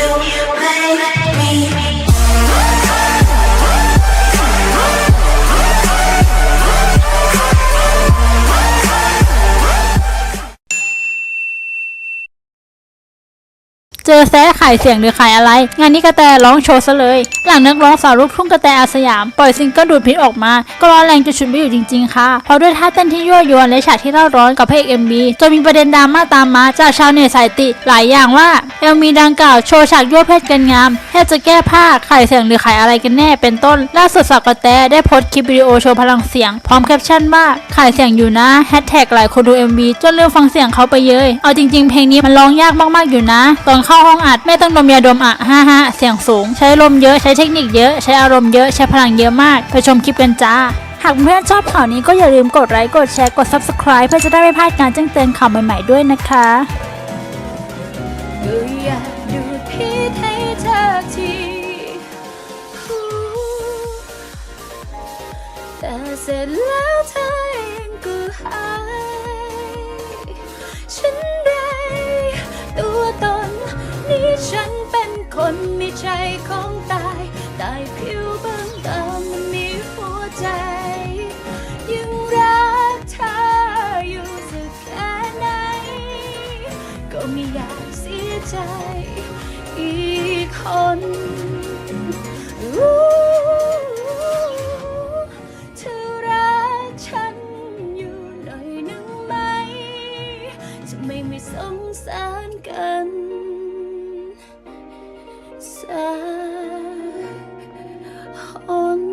you make me. จอแซะขายเสียงหรือขายอะไร งานนี้กระแตร้องโชว์ซะเลย หลังนักร้องสาวลูกทุ่งกระแตอาสยาม ปล่อยซิงเกิลดูดพิษออกมา ก็ร้อนแรงจนชุดไม่อยู่จริงๆค่ะ เพราะด้วยท่าเต้นที่ยั่วยวนและฉากที่เล่าร้อนกับเพระเอกเอ็มบีจนมีประเด็นดราม่าตามมาจากชาวเน็ตสายติ หลายอย่างว่าเอ็มบีดังกล่าวโชว์ฉากยั่วเพศกันงามแทบจะแก้ผ้าขายเสียงหรือขายอะไรกันแน่เป็นต้น ล่าสุดสาวกระแตได้โพสต์คลิปวิดีโอโชว์พลังเสียง พร้อมแคปชั่นว่าขายเสียงอยู่นะแฮชแท็กหลายคนดู MV จนลืมฟังเสียงเขาไปเยยเอาจริง ๆ เพลงนี้มันร้องยากมากๆอยู่นะ ตอนเข้าห้องอัดไม่ต้องดมยาดมอะฮ่าฮ่าเสียงสูง ใช้ลมเยอะใช้เทคนิคเยอะใช้อารมณ์เยอะใช้พลังเยอะมาก ไปชมคลิปกันจ้า หากเพื่อนชอบข่าวนี้ก็อย่าลืมกดไลค์กดแชร์กด subscribe เพื่อจะได้ไม่พลาดการแจ้งเตือนข่าวใหม่ๆด้วยนะคะอยากดูดพิษให้เธอทีแต่เสร็จแล้วเธอเองก็หาย นี้ฉันเป็นคนไม่ใช่ของตายตายผิวบางตามันมีหัวใจ ยังรักเธออยู่สักแค่ไหน ก็ไม่อยากเสียใจอีกคนเธอรักฉันอยู่หน่อยนึงไหม จะไม่ไม่สงสารกัน 在看